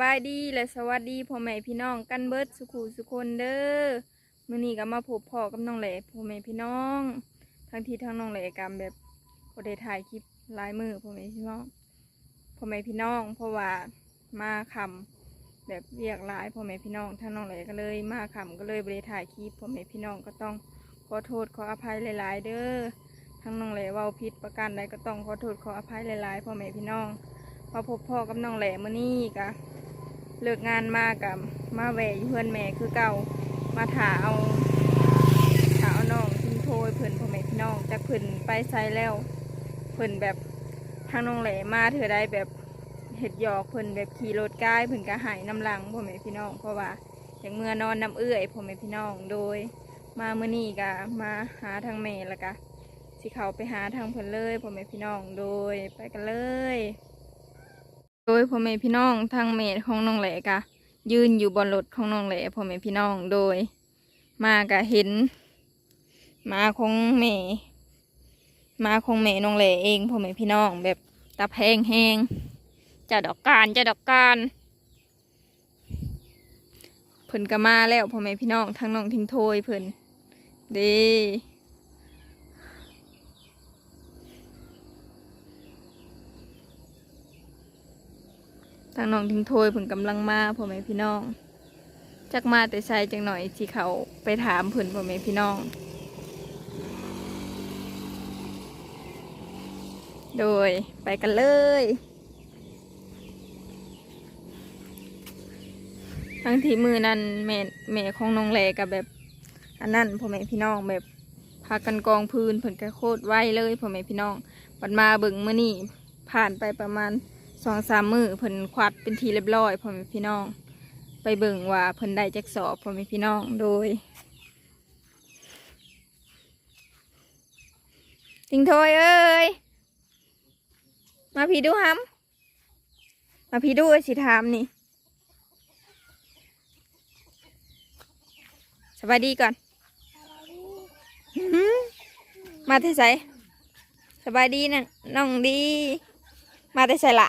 บายดีและสวัสดีพ่อแม่พี่น้องกันเบิดสุขุสุคนเด้อมื้อนี้ก็มาพบพ่อกับน้องแหล่พ่อแม่พี่น้องทั้งที่ทั้งน้องแหล่กันแบบบ่ได้ถ่ายคลิปลายมือพ่อแม่พี่น้องพ่อแม่พี่น้อง เพราะว่ามาคำแบบเรียกหลายพ่อแม่พี่น้องทั้งน้องแหล่ก็เลยมาคำก็เลยบ่ได้ถ่ายคลิปพ่อแม่พี่น้องก็ต้องขอโทษขออภัยหลาย ๆ เด้อทั้งน้องแหล่เว้าผิดประการใดก็ต้องขอโทษขออภัยหลายๆพ่อแม่พี่น้องพอพบพ่อกับน้องแหล่มื้อนี้กะ เลิกงานมากับมาแหวอยู่เพื่อนแม่คือเก่ามาถาเอาถาเอาน้องทิ้งโทยเพิ่อนพ่อแม่พี่น้องจากเพิ่อนไปไซแล้วเพิ่อนแบบทางน้องแหล่มาเถือได้แบบเห็ดหยอกเพิ่อนแบบขี่รถก้ายเพิ่อนก็หายน้ำลังพ่อแม่พี่น้องเพราะว่าอย่างเมื่อนอนน้ำเอื้อยพ่อแม่พี่น้องโดย มาเมื้อนี้กะมาหาทางแม่ล้วกะสิเขาไปหาทางเพิ่อนเลยพ่อแม่พี่น้องโดยไปกันเลย โดยพ่อแม่พี่น้องทางเมดของน้องแหลกะยืนอยู่บนรถของน้องแหลพ่อแม่พี่น้องโดย มากะเห็นมาของแม่หมาของแม่น้องแหลเองพ่อแม่พี่น้องแบบตาแพงแหงจะดอกการจะดอกการเพิ่นก็มาแล้วพ่อแม่พี่น้องทางน้องทิ้งโทยเพิ่นด้ ทางน้องทิ้งโทยเพิ่นกำลังมาพ่อแม่พี่น้อง จักมาแต่ใส่จังหน่อยที่เขาไปถามเพิ่นพ่อแม่พี่น้อง โดยไปกันเลยทั้งที่มือนั้นแม่แม่ของน้องแหลกับแบบอันนั้นพ่อแม่พี่น้องแบบพากันกองพื้นเพิ่นก็โคตรไวเลยพ่อแม่พี่น้องบัดมาเบิ่งมื้อนี้ผ่านไปประมาณ สองสามมือเพิ่นควัดเป็นทีเรียบร้อยพ่อแม่พี่น้อง ไปเบิ่งว่าเพิ่นได้จักสอบพ่อแม่พี่น้องโดยทิงโทยเอ้ยมาพี่ดูฮัมมาพี่ดูไอ้สิถามนี่สบายดีก่อน มาที่ไสสบายดีนะน้องดี มาแต่ใสละ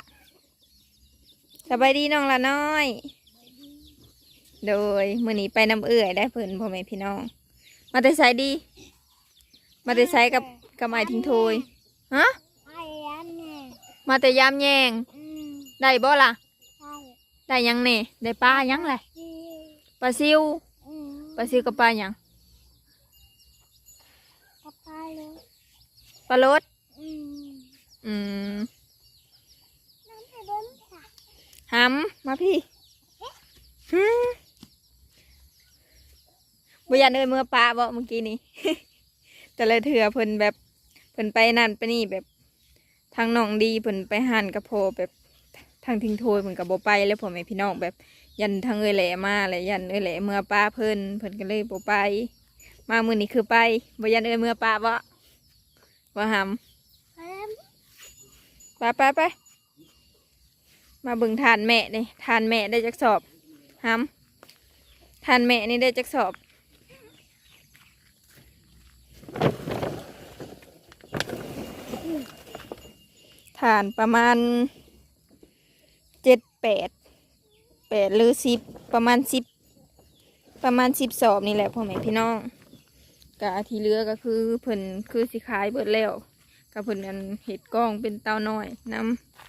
สบายดีน้องละน้อย โดยมื่อนี้ไปน้ำเอื่อยได้เพิ่นพ่อแม่พี่น้อง มาแต่ใส่ดี มาแต่ใส่กับกับไม้ทิ้งโทยฮะไอ้ยันแน่มาแต่ยามแยง อืมได้บ่ล่ะใช่ได้หยังเน่ได้ปลาหยังแหละจีปลาซิวอืมปลาซิวกับปลาหยังกระป๋าเลยปลาลดอืมอืม น้ำให้เบิ้มค่ะ หำมาพี่หืมบ่อยากเดินเมื่อปลาบ่เมื่อกี้นี้ แต่ละเถื่อเพิ่นแบบเพิ่นไปนั่นไปนี่แบบทางน้องดีเพิ่นไปหันกระโพแบบทางทิ้งโทยเพิ่นกับโบไปแล้วพ่อแม่พี่น้องแบบยันทางเอยแหล่มาเลยยันเอยแหล่เมื่อป้าเพิ่นเพิ่นก็เลยโบไป มามื้อนี้คือไปบ่ยันเอยเมื่อป้าบ่ว่าหเบิ้มำไปไปไป มาเบิ่งทานแม่นี่ทานแม่ได้จักสอบหำทานแม่นี่ได้จักสอบฐานประมาณเจ็ดแปดแปดหรือสิบประมาณสิบประมาณสิบสอบนี่แหละพ่อแม่พี่น้องกะที่เลือก็คือเพิ่นคือสิขายเบิดแล้วกับเพิ่นอันเห็ดกล้องเป็นเต้าน้อยน้ำ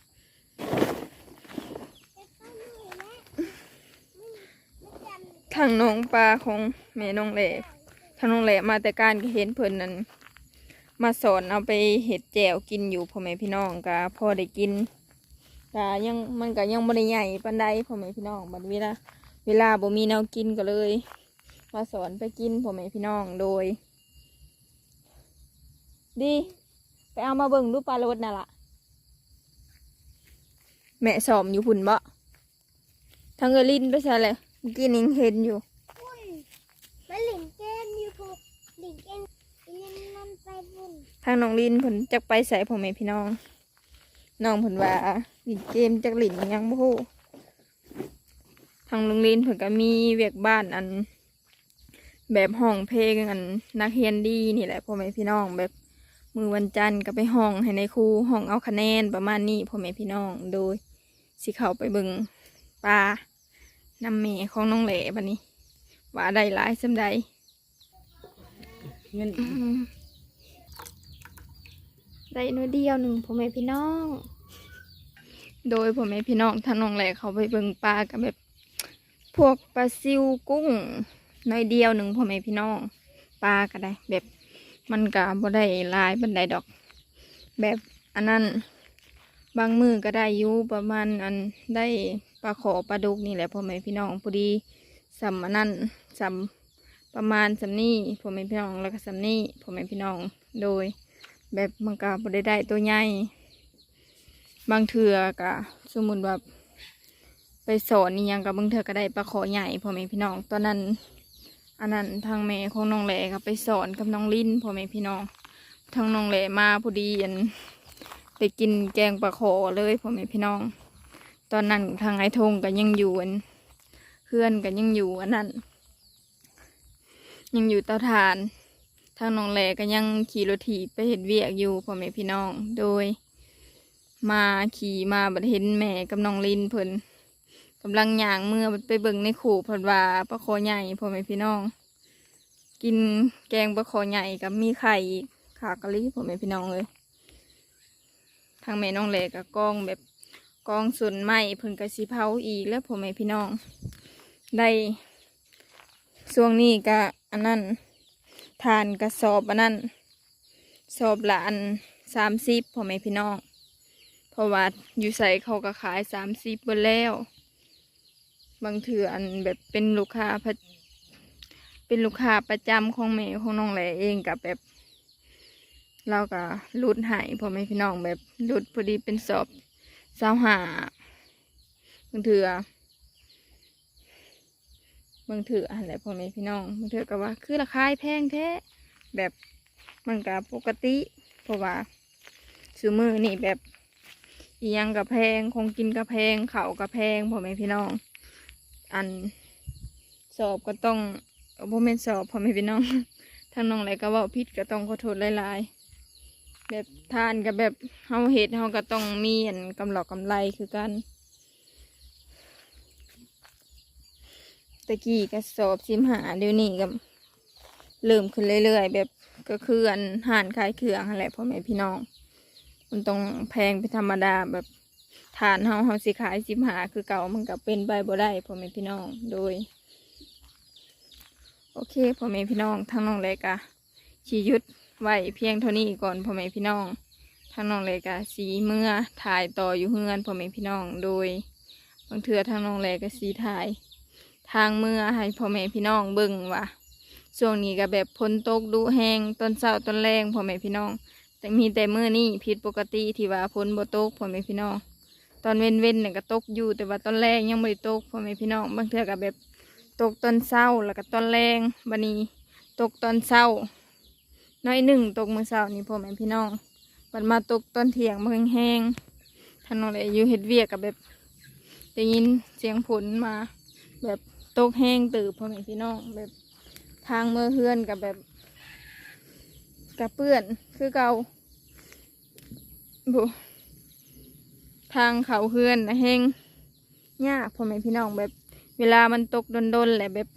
ทางน้องปลาของแม่น้องแหล่ทางน้องแหล่มาแต่การเห็นเพิ่นนั้น มาสอนเอาไปเห็ดแจวกินอยู่พ่อแม่พี่น้องก็พอได้กินก็ยังมันก็ยังไม่ได้ใหญ่ปานใดพ่อแม่พี่น้องบัดเวลาเวลาบ่มีแนวกินก็เลย มาสอนไปกินพ่อแม่พี่น้องโดย ดี ไปเอามาเบิ่งดูปลารดน่ะล่ะ แม่สอมอยู่พุ่นบ่ทางเอลินไปใช่เลย เมื่อกี้นิงเห็นอยู่ อุ้ยมาหลิงเกมอยู่พวกหลิงเกมเล่นนั่นไปบุญทางน้องลินเพิ่นจักไปใส่พ่อแม่พี่น้อง น้องเพิ่นว่าเลินเกมจักหลินยังบ่ฮู้ทางโรงเรียนเพิ่นก็มีเวียกบ้านอัน แบบห้องเพลงอันนักเรียนดีนี่แหละพ่อแม่พี่น้องแบบมือวันจันทร์ก็ไปห้องให้ในครูห้องเอาคะแนนประมาณนี้พ่อแม่พี่น้องโดยสิเข้าไปเบิ่งปลา นำเมของน้องแหล่บันนี้ ว่าได้หลายสำใดเงินอืมได้หน้อยเดียวหนึ่งพ่อแม่พี่น้อง โดยพ่อแม่พี่น้องท่านน้องแหล่เขาไปเบิ่งปลากับแบบ พวกปลาซิวกุ้งน้อยเดียวหนึ่งพ่อแม่พี่น้องปลาก็ได้ แบบมันก็บ่ได้หลายบันไดดอก แบบอันนั้นบางมือก็ได้อยู่ประมาณอันได้ ปลาขอปลาดุกนี่แหละพ่อแม่พี่น้องพอดีสำอันนั้นสำประมาณสำนี่พ่อแม่พี่น้องแล้วก็สำนี่พ่อแม่พี่น้องโดย แบบมันก็บ่ได้ได้ตัวใหญ่บางเถื่อก็สมมุติว่าไปสอนนี่ยังกับบางเถื่อก็ได้ปลาขอใหญ่พ่อแม่พี่น้องตอนนั้น อันนั้นทางแม่ของน้องแหล่ก็ไปสอนกับน้องลิ้นพ่อแม่พี่น้องทางน้องแหล่มาพอดีอันไปกินแกงปลาขอเลยพ่อแม่พี่น้อง ตอนนั้นทางไอ้ทงก็ยังอยู่อันเพื่อนก็ยังอยู่อันนั้น ยังอยู่เตาถ่าน ทางน้องแหลก็ยังขี่รถถีบไปเห็นเวียกอยู่พ่อแม่พี่น้องโดย มาขี่มาบัดเห็นแม่กับน้องลินเพิ่นกำลังย่างเมื่อไปเบิ่งในขู่พิ่นว่าปลาคอใหญ่พ่อแม่พี่น้อง กินแกงปลาคอใหญ่กับมีไข่ขากะลิพ่อแม่พี่น้องเลยทางแม่น้องแหลกับกองแบบ กองส่วนไม้เพิ่นกระสีเผาอีกแล้วพ่อแม่พี่น้อง ได้ช่วงนี้ก็อันนั้นทานกระสอบอันนั้นสอบละอันสามสิบพ่อแม่พี่น้อง เพราะว่าอยู่ใส่เขาก็ขายสามสิบเบนแล้ว บางเถื่ออันแบบเป็นลูกค้าเป็นลูกค้าประจำของแม่ของน้องแหลเองกับแบบเราก็รุดหายพ่อแม่พี่น้องแบบรุดพอดีเป็นสอบ สาวหาบางเถื่อบางเถื่ออะไรพ่อแม่พี่น้องบางเถื่อก็ว่า คือราคาแพงแท้แบบมันก็ปกติ เพราะว่าซื้อมือนี่แบบอียังกับแพงคงกินกับแพงเข่ากับแพงพ่อแม่พี่น้อง อันสอบก็ต้องพ่อแม่สอบพ่อแม่พี่น้องทางน้องอะไรก็ว่าพิษก็ต้องขอโทษหลายๆ แบบทานกับแบบเฮาเห็ดเฮาก็ต้องมีอันกำหลอกกำไรคือกันตะกี้ก็สอบสิมหาเดี๋ยวนี้ก็เริ่มขึ้นเรื่อยๆ แบบก็คืออันห่านขายเครื่องนั่นแหละพ่อแม่พี่น้อง มันต้องแพงเป็นธรรมดาแบบทานเฮาเฮาสิขายสิมหาคือเก่ามันก็เป็นใบบ่ได้พ่อแม่พี่น้องโดย โอเคพ่อแม่พี่น้องทางน้องเล็กอะชียุด ไว้เพียงเท่านี้ก่อนพ่อแม่พี่น้องทางน้องเล็กอะสีเมื่อถ่ายต่ออยู่เฮือนพ่อแม่พี่น้องโดยบางเทื่อทางน้องเล็กก็สีถ่าย ทางเมื่อให้พ่อแม่พี่น้องเบิ่งว่าช่วงนี้ก็แบบฝนตกดุแห้งต้นเศร้าต้นแรงพ่อแม่พี่น้อง แต่มีแต่เมื่อนี้ผิดปกติที่ว่าฝนบ่ตกพ่อแม่พี่น้อง ตอนเว้นเว้นเนี่ยก็ตกอยู่แต่ว่าตอนแรกยังไม่ได้ตกพ่อแม่พี่น้องบางเทื่อก็แบบตกตอนเศร้าแล้วก็ตอนแรงบันนี้ ตกตอนเศร้า น้อยหนึ่งตกมือเศร้านี่พ่อแม่พี่น้องบัดมาตกตอนเที่ยงมาแห้งๆท่านนเลยอยู่เฮ็ดเวียกกับแบบได้ยินเสียงฝนมา แบบตกแห้งตื่นพ่อแม่พี่น้องแบบทางเมื่อเฮือนกับแบบกับเปื้อนคือเก่าบุทางเขาเฮือนนะแห้งยากพ่อแม่พี่น้องแบบเวลามันตกดนๆแหละแบบ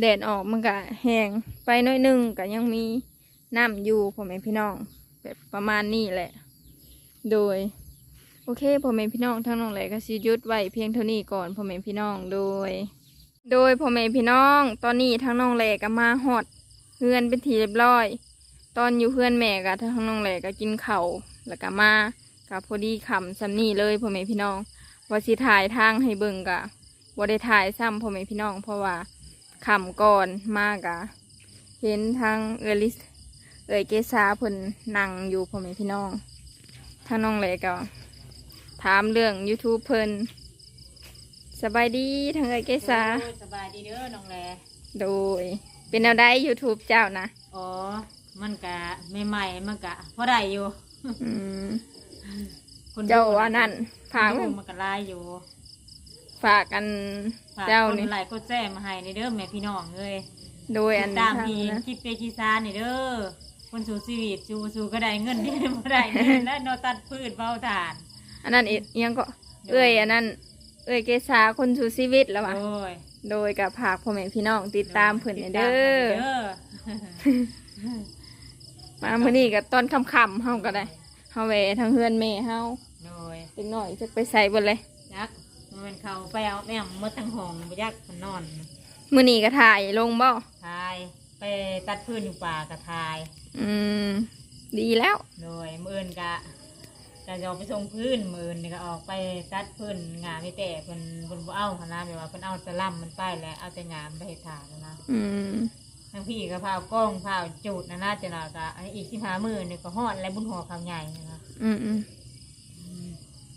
แดดออกมันก็แห้งไปน้อยหนึงก็ยังมี น้ำอยู่พ่อแม่พี่น้อง แบบประมาณนี้แหละ โดย โอเคพ่อแม่พี่น้องทั้งน้องแหละก็สิยุดไว้เพียงเท่านี้ก่อนพ่อแม่พี่น้องโดย โดยพ่อแม่พี่น้อง ตอนนี้ทั้งน้องแหลก็มาฮอดเฮือนเป็นทีเรียบร้อย ตอนอยู่เฮือนแม่ก็ทั้งน้องแหลก็กินเข้าแล้วก็มากับพอดีขำซำนี่เลยพ่อแม่พี่น้องว่าสิถ่ายทางให้เบิ่งกะบ่าได้ถ่ายซ้ำพ่อแม่พี่น้อง เพราะว่าขำก่อนมากะเห็นทางเอลิส เอยเกษาเพิ่นนั่งอยู่พ่อแม่พี่น้องทางน้องเลยก็ถามเรื่อง YouTube เพิ่นสบายดีทางเอยเกษาโอ้ยสบายดีเด้อน้องแลโดย เป็นแนวได้ YouTube เจ้านะอ๋อ มันกะใหม่ๆมันกะพอได้อยู่ อืมคนเจ้าว่านั่นฝากดูมันก็ลายอยู่ฝากกันฝากเจ้าคนนี่หลายก็แจ้มาให้ในเด้อแม่พี่น้องเลยโดยอัตินดตามทางพีนะ คลิปเปจีซานี่เด้อ คนสู่ชีวิตสู่สู่ก็ได้เงินที่บ่ได้เงินและโนตัดพืชเบาถ่าน อันนั้นเอียงก็เอ้ยอันนั้นเอ้ยเกษาคนสู่ชีวิตแล้วว่ะโอ้ยโดยกับผากพ่อแม่พี่น้องติดตามเพิ่นให้เด้อติดตามเด้อมามื้อนี้ก็ตอนค่ำๆเฮาก็ได้เฮาแหวทางเฮือนแม่เฮาโดยจักหน่อยจะไปใส่เบิดเลยยักษ์มันเป็นเขาไปเอาแม่มดทั้งห้องบ่ยักษ์มันนอนมื้อนี้ก็ถ่ายลงบ่ทาย ไปตัดพื้นอยู่ป่ากระทายอืม ดีแล้ว โดยมืออื่นกะจะจะออกไปส่งพื้นมืออื่นนี่ก็ออกไปตัดพื้นงาไม่แต่เพิ่นเพิ่นบ่เอาขนาดแบบว่าเพิ่นเอาแต่ล่ำมันไปแล้วเอาแต่งามไปเฮ็ดทางนะ อืมทั้งพี่ก็พาเอากล้องพาเอาจูดนะน่าจะน่ะก็อันนี้อีกสิบห้ามือนี่ก็ฮอดและบุญหัวคำใหญ่นะอืมอืม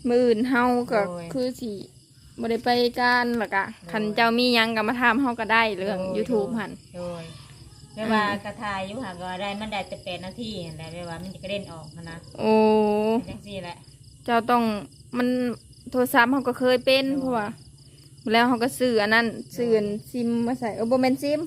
มื้ออื่นเฮาก็โดยคือสิบ่ได้ไปการหรอกอะคันเจ้ามีหยังก็มาถามเฮาก็ได้เรื่อง YouTube หั่นโดย เรียกว่ากระทายอยู่ห่างก็ได้มันได้แต่แปดนาทีนั่นแหละเรียกว่ามันจะกระเด็นออกนะโอ้จังซี่แหละ เจ้าต้องมันโทรศัพท์เขาก็เคยเป็นโดยเพราะว่า แล้วเขาก็ซื้ออันนั้นซื้ออันซิมมาใส่เออโบแมนซิม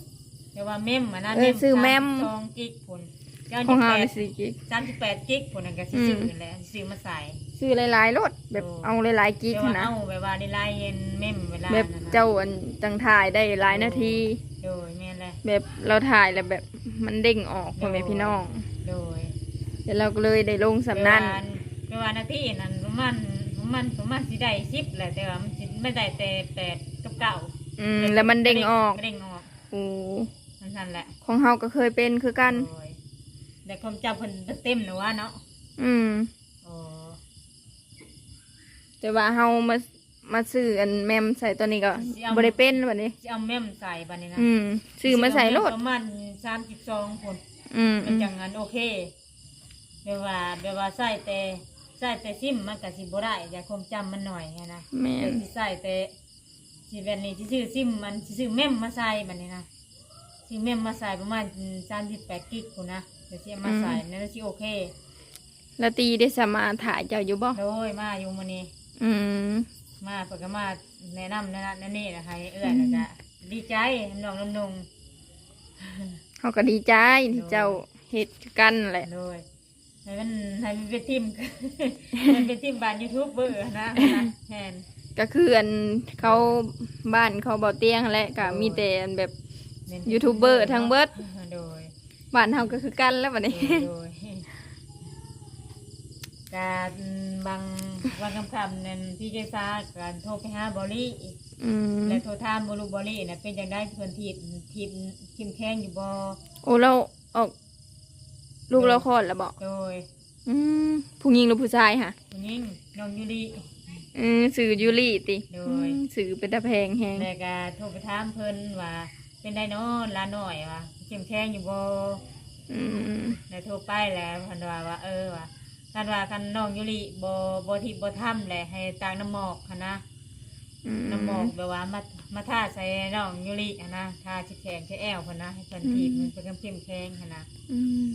เรียกว่าเมมอันนั้นเออซื้อเมม สองกิกผลเจ้าของที่เฮาแปในดสี่กิก สามสิบแปดกิกผลนั่นก็สิอืมซื้อนั่นแหละซื้อมาใส่ ซื้อหลายๆรถแบบโดยเอาหลายๆกิกเรียกว่านะเอาแบบว่าได้ไล่เย็นเมมเวลาแบบนั้นนะเจ้าอันจังถ่ายได้หลายนาที โดย แม่นเลยแบบเราถ่ายแล้วแบบมันเด้งออกพ่อแม่พี่น้องโดยเดี๋ยวเราก็เลยได้ลงสำนันเวลานาทีนั้นประมาณประมาณประมาณสิได้สิบแหละแต่ว่ามันสิไม่ได้แต่แปดกับเก้าอืมแล้วมันเด้งออกเด้งออกโอ้นั่นนั่นแหละ ของเฮาก็เคยเป็นคือกันโอ้ยแต่ความจำเพิ่นเต็มหรือว่าเนาะอืมโอ้แต่ว่าเฮามา มาซื้ออันแมมใส่ตัวนี้ก็บ่ได้เป็นแบบนี้จะเอาแม่มใส่บัดนี้นะอืมซื้อมาใส่รถประมาณสามสิบสองคนอืมเป็นจังงั้นโอเคเบลว่าเบลว่าใส่แต่ใส่แต่ซิมมันก็สิบ่ได้อย่าความจำมันหน่อยไงนะแม่เดี๋ยนวสิใส่แต่สิแบบนี้สิซื้อซิมมันสิซื้อแม่มมาใส่บัดนี้นะซื้อแม่มมาใส่ประมาณสามสิบแปดกิกคนนะเดี๋ยวสิเอามาใส่นั่นสิโอเคแล้วตีได้สมาถ่ายเจ้าอยู่บ่โดยมาอยู่มื้อนี้อืม มาเปิดก็มาแนะนำแนะนำนั่นนี่นะคะเอื้อยนะจ๊ะดีใจน้องน้ำนงเขาก็ดีใจที่เจ้าเฮ็ดคือกันแหละ โดยให้มันให้มันเป็นทีม มันเป็นทีมบ้านยูทูบเบอร์นะแทนก็คืออันเขาบ้านเขาเบาเตียงแหละก็มีแต่อันแบบเป็นยูทูบเบอร์ทั้งเบิด โดยบ้านเฮาก็คือกันแล้วบัดนี้ โดย การบางบางคำคำนั่นพี่เจซ่าการโทรไปหาบอลลี่อืมและโทรถามบอลูบอลลี่นะเป็นอย่างได้เพื่อนทีมทีมทีมแข่งอยู่บอโอ้เราออกลูกเราคลอดแล้วบ่โดยอืมผู้หญิงหรือผู้ชายค่ะผู้หญิงน้องยูริอืมสื่อยูริติโดย อืมสื่อเป็นตะแพงแฮงแล้วก็โทรไปถามเพิ่นว่า เป็นได้เนาะลาหน่อยว่าเข้มแข็งอยู่บ่อืมแล้วโทรไปแล้วเพิ่นว่าว่าเออว่า คันว่าคันน้องยุริบ่บ่ทิบ่ทำแหละให้ตางน้ำหมอกหันนะ อืม น้ำหมอกแบบว่ามามาทาใส่น้องยุริหันนะทาสิแขนสิแอวเพิ่นนะให้เพิ่นทีบมันเป็นเข้มแข็งหันนะอืม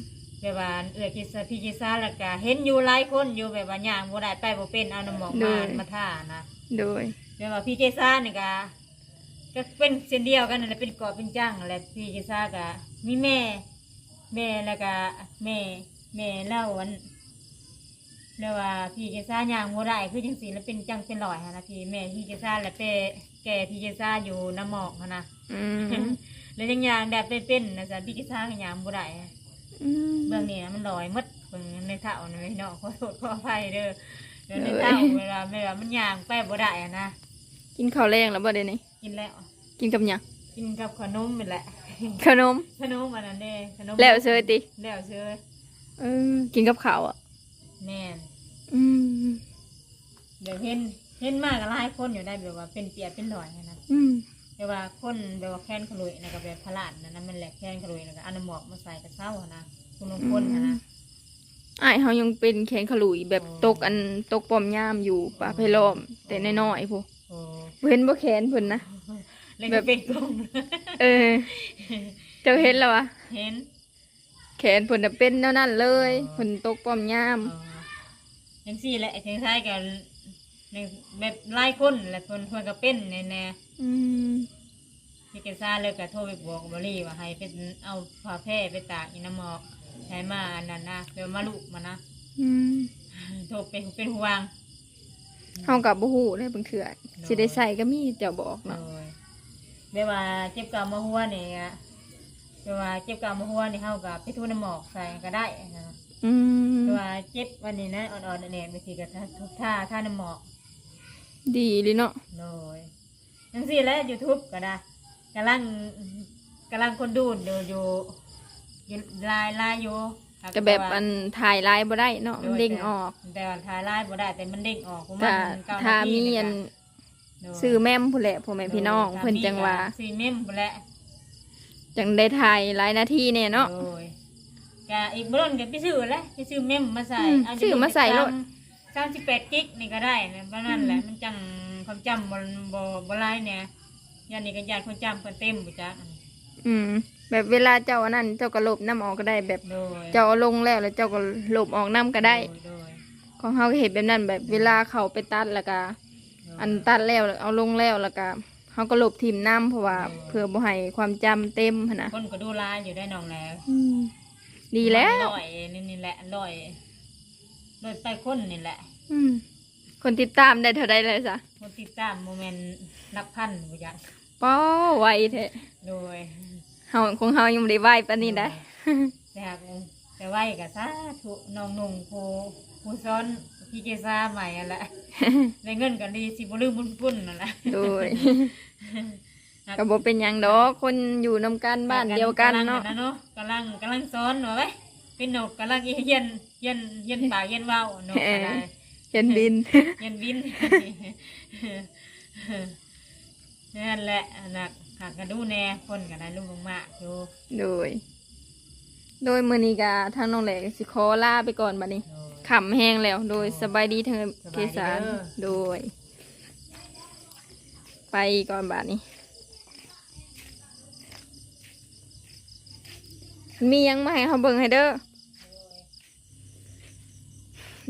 แบบว่าเอื้อกิสพี่กิซาแล้วก็เห็นอยู่หลายคนอยู่แบบว่าย่างบ่ได้ไปบ่เป็นเอาน้ำหมอกมามาทานะ โดยเรียกว่าพี่เจซ่าเนี่ยก็ก็เป็นเส้นเดียวกันนั่นแหละเป็นกอบเป็นจ้างนั่นแหละพี่เจซ่าก็มีแม่ แม่แล้วก็แม่ แม่เล่าวัน เรียกว่าพี่เจซ่าย่างโมได้คือจังสีแล้วเป็นจังเป็นลอยฮะนะพี่แม่พี่เจซ่าแล้วเปแก่พี่เจซ่าอยู่น้ำหมอกหั้นนะอืมแล้วยังย่างแบบเป็นๆนะจ๊ะพี่เจซ่าก็ย่างโมได้อืม เบื้องนี้นะมันลอยหมดเบื้องในเท้านะพี่น้องขอโทษขออภัยเด้อเดี๋ยวในเท้าเวลาเวลามันย่างไปบ่ได้อะนะกินข้าวแรงแล้วบ่เดี๋ยวนี้กินแล้ว กินกับหยังกินกับขนมนี่แหละขนม ขนมอันนั้นเด้ขนมแล้วเชยติแล้วเชยเออกินกับข้าวอะ แม่น อืมเดี๋ยวเห็นเห็นมากหลายคนอยู่ได้แบบว่าเป็นเปียกเป็นหลอยนะนะอืมแต่ว่าคนแบบว่าแค้นขลุยนะกับแบบพลาดนะนั่นมันแหละแค้นขลุยนะกับอันนนหมอกมาใส่กระเซ้าอะนะคุณลงคนนะนะอ้ายเฮายังเป็นแขงขลุยแบบตกอันตกปอมย่ามอยู่ป่าไพล้อม แต่น้อยๆพูโอ้บ่เห็นบ่แขนเพิ่นนะ เลยก็เป็นกลมเออ เจ้าเห็นแล้ววะเห็นแขนเพิ่นน่ะเป็นแนวนั้นเลยเพิ่นตกปอมย่าม อ๋อ ยังสี่แหละยังใช่กับแบบหลายคนแหละคนคนก็เป็นแน่แน่ๆอืมพี่เกซ่าเลยก็โทรไปบอกบอลลี่ว่าให้เป็นเอาผ้าแพร่ไปตากอีน้ำหมอกใช้มาอันนั้นนะเดี๋ยวมาลุกมานะอืมโทรเป็นเป็นห่วงเฮากับบ่ฮู้เลยบางเทื่อสิได้ใส่ก็มีเจ้าบอกโดเนาะยแบบว่าเจ็บกาวมาหัวนี่อะ แบบว่าเจ็บกาวมาหัวนี่เฮากับไปทูน้ำหมอกใส่ก็ได้นะอืมแบบว่าเจ็บวันนี้นะอ่อนๆแน่ๆบางทีก็ท่าทุกท่าท่าน้ำหมอกดีเลยเนาะโดยจังซี่แหล้ว YouTube ก็ได้กำลังกำลังคนดูอยู่อยู่อยู่ลายลายอยู่ก็แบบอันถ่ายไลน์บ่ได้เนาะมันเด้งออกแต่ว่าถ่ายลายบ่ได้แต่มันเด้งออกประมาก็ณเก้าถ้านาทีมีเลยอันโดยซื้อแม่มผู้นแหละพ่อแม่พี่น้องโดยเพิ่นจังว่าสี่เมมพุ่นแหละ จังได้ถ่ายหลายนาทีแน่เนาะโดยกะอีกบ่ล้นก็ไปซื้อแหละไปซื้อเมมมาใส่อืมเาซื้อมาใส่โลด สามสิบแปดกิกนี่ก็ได้นะเพราะนั่นแหละมันจังความจำบ่บ่บ่หลายเนี่ยยานนี่ก็ญาติความจำเพิ่นเต็มบ่จักอืม แบบเวลาเจ้าอันนั้นเจ้าก็ลบน้ำออกก็ได้ แบบโดยเจ้าเอาลงแล้วแล้วเจ้าก็ลบออกน้ำก็ได้โดยของเฮาก็เห็นแบบนั้นแบบเวลาเขาไปตัดแล้วก็โดยอันตัดแล้วเอาลงแล้วแล้วก็ เฮาก็ลบทิมน้ำเพราะว่าโอ้เพื่อบ่ให้ความจำเต็มหั้นนะคนก็ดูหลายอยู่ได้น้องแล้วอืมดีแล้วร้อยนี่นี่แหละร้อยร้อยไปคนนี่แหละ อืมคนติดตามได้เท่าใดเลยจ้ะคนติดตามโมเมนต์นับพันบ่จักป้อไวแท้โดยเฮาของเฮายังบ่ได้ไหวปานนี้ได้ แต่หากแต่ไหวกับสาธุน้องนุ่งผู้ผู้ซ้อน พี่เจซ่าใหม่อะแหละได้เงินกันดีสิบ่ลืมบุญปุ่นนั่นแหละโดยก็บ่เป็นหยังดอกคนอยู่นำกันบ้านเดียวกันเนาะกำลังเนาะกำลังกำลังซ้อนว่าไว้เป็นนกกำลังเย็นเย็นเย็นปากเย็นเว้านกอะไรเห็นบินเย็นบินนั่นแหละนักหากกันดูแน่คนกันได้ลุงลงมาอยู่โดย โดยมื้อนี้ก็ทางน้องแหลกสิขอลาไปก่อนบัดนี้โดย ขำแห้งแล้วโดยสบายดีเธอเกสารสบายดีเด้อโดย ไปก่อนบาทนี้ มียังมาให้เขาเบิ่งให้เด้อ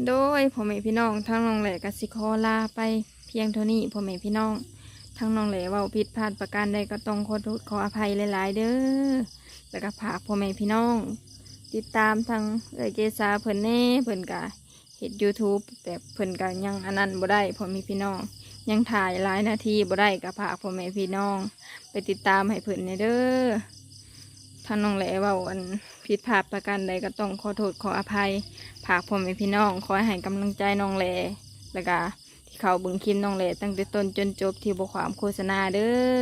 โดยพ่อแม่พี่น้องทั้งน้องแหล่กับสิคอลาไปเพียงเท่านี้พ่อแม่พี่น้องทั้งน้องแหล่เว่าผิดพลาดประการใดก็ต้องขอโทษขออภัยหลาย ๆ เด้อแล้วก็ฝากพ่อแม่พี่น้อง ติดตามทางเอยเกษาเพิ่นแน่เพิ่นกะเห็ด YouTube แต่เพิ่นกะยังอันนั้นบ่ได้พ่อแม่พี่น้อง ยังถ่ายหลายนาทีบ่ได้กับฝากพ่อแม่พี่น้อง ไปติดตามให้เพิ่นในเด้อท่านน้องแหล่เว่าอันผิดพลาดประการใดก็ต้องขอโทษขออภัยฝากพ่อแม่พี่น้องคอให้กำลังใจน้องแหล่แล้วก็ที่เขาเบึงคลิปน้องแหล่ตั้งแต่ต้นจนจบที่บทความโฆษณาเด้อ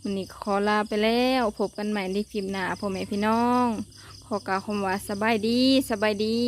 วันนี้ขอลาไปแล้วพบกันใหม่ในคลิปหน้าพ่อแม่พี่น้อง ขอกล่าวคำว่าสบายดีสบายดี